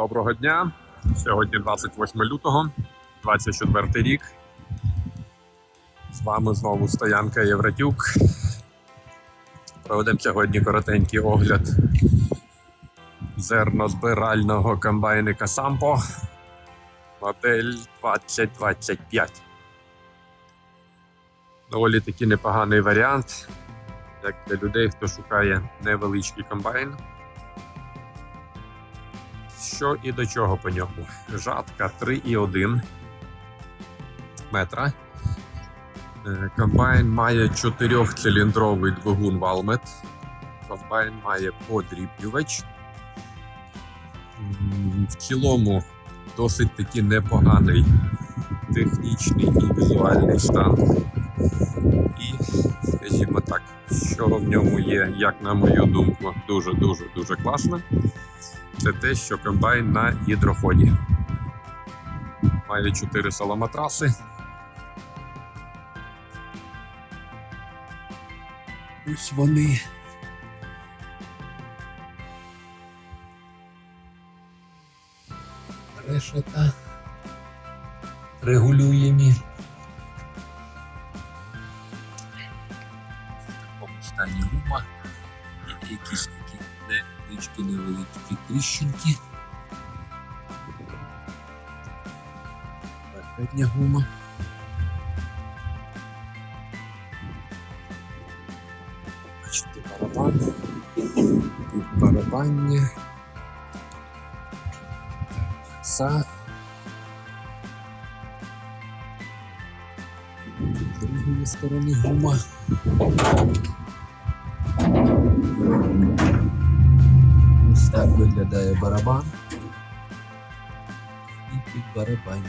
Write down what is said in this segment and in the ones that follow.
Доброго дня. Сьогодні 28 лютого, 24 рік. З вами знову стоянка Євратюк. Проведемо сьогодні коротенький огляд зернозбирального комбайника Сампо. Модель 2025. Доволі таки непоганий варіант, як для людей, хто шукає невеличкий комбайн. Що і до чого по ньому? Жатка 3,1 метра. Е, Комбайн має 4-циліндровий двигун Valmet. Комбайн має подрібнювач. В цілому досить таки непоганий технічний і візуальний стан. І, скажімо так, що в ньому є, як на мою думку, дуже-дуже дуже класно це те, що комбайн на гідрофоні. Має 4 соломатраси. Ось вони. Решета регулюємі. Невеличкі невеличкі тріщинки. Передня гума. Бачите, барабан. Барабання. Са. З другої сторони гума. Так виглядає барабан. І під барабання.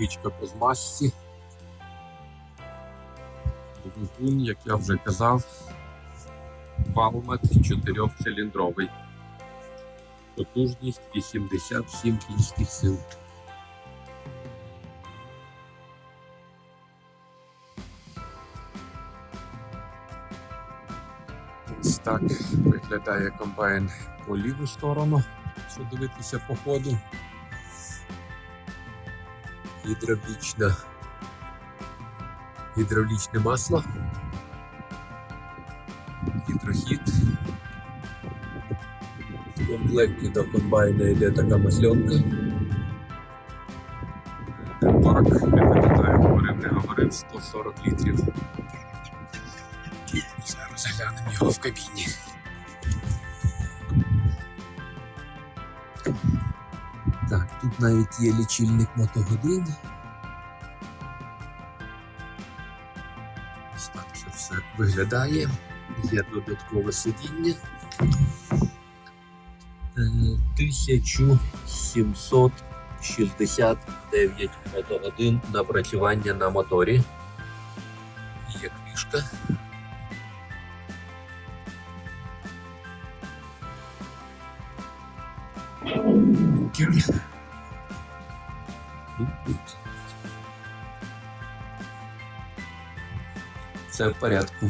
Вічка по змазці. Двигун, як я вже казав, Палмет 4-циліндровий. Потужність 87 кінських сил. Ось так виглядає комбайн по ліву сторону, якщо дивитися по ходу. Гідравлічна. Гідравлічне масло. Гідрохід. Комплекті до комбайна йде така масленка. Бак, не пам'ятаю, говорив, не говорив, 140 літрів. Зараз глянемо його в кабіні. Так, тут навіть є лічильник мотогодин. Ось так це все виглядає. Є додаткове сидіння. Е, 1769 мотогодин напрацювання на моторі. Є книжка. Все в порядку.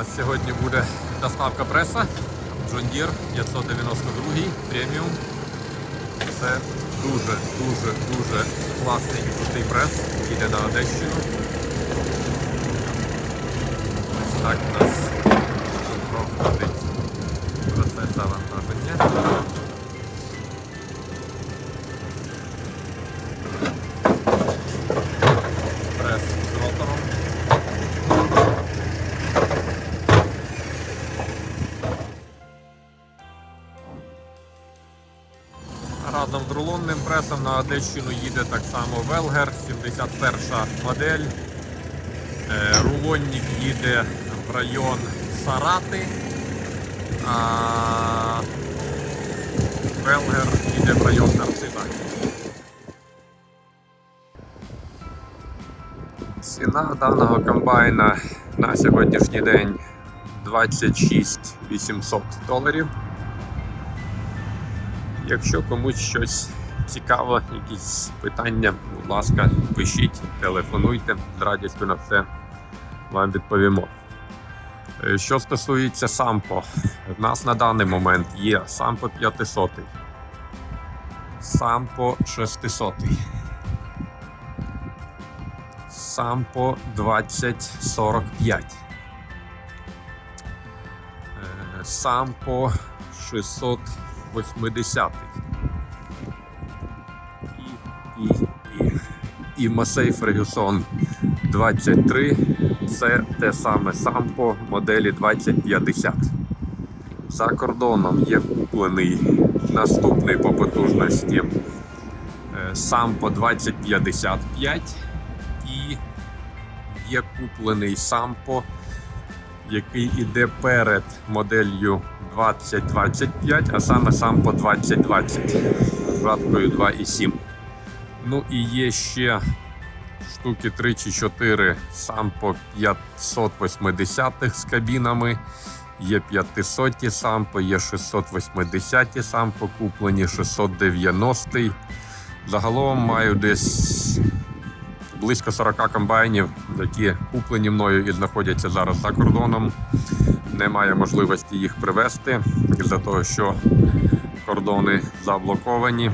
Нас сьогодні буде доставка преса John Deere 592 преміум. Це дуже, дуже, дуже класний і крутий прес. Їде на Одещину. Ось так у нас проходить процес завантаження. Разом з рулонним пресом на Одещину їде так само Велгер, 71 модель. Е, Рулонник їде в район Сарати, а Велгер їде в район Нарцита. Ціна даного комбайна на сьогоднішній день 26 800 доларів. Якщо комусь щось цікаво, якісь питання, будь ласка, пишіть, телефонуйте, з радістю на це вам відповімо. Е, що стосується сампо, в нас на даний момент є сампо 500, сампо 600, сампо 2045, е, сампо 600. 80-й. І, і, і, і Масей Фергюсон 23 це те саме сампо моделі 2050. За кордоном є куплений наступний по потужності е, сампо 2055 і є куплений сампо який іде перед моделлю 2025, а саме Сампо 2020 з ваткою 2,7. Ну і є ще штуки 3 чи 4 Сампо 580 з кабінами. Є 500 Сампо, є 680 Сампо куплені, 690. Загалом маю десь близько 40 комбайнів, які куплені мною і знаходяться зараз за кордоном. Немає можливості їх привезти із-за того, що кордони заблоковані.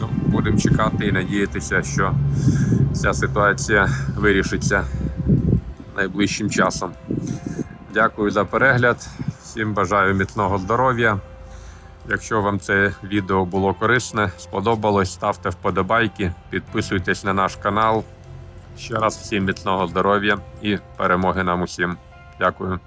Ну, будемо чекати і надіятися, що ця ситуація вирішиться найближчим часом. Дякую за перегляд. Всім бажаю міцного здоров'я. Якщо вам це відео було корисне, сподобалось, ставте вподобайки, підписуйтесь на наш канал. Ще раз всім міцного здоров'я і перемоги нам усім. Дякую.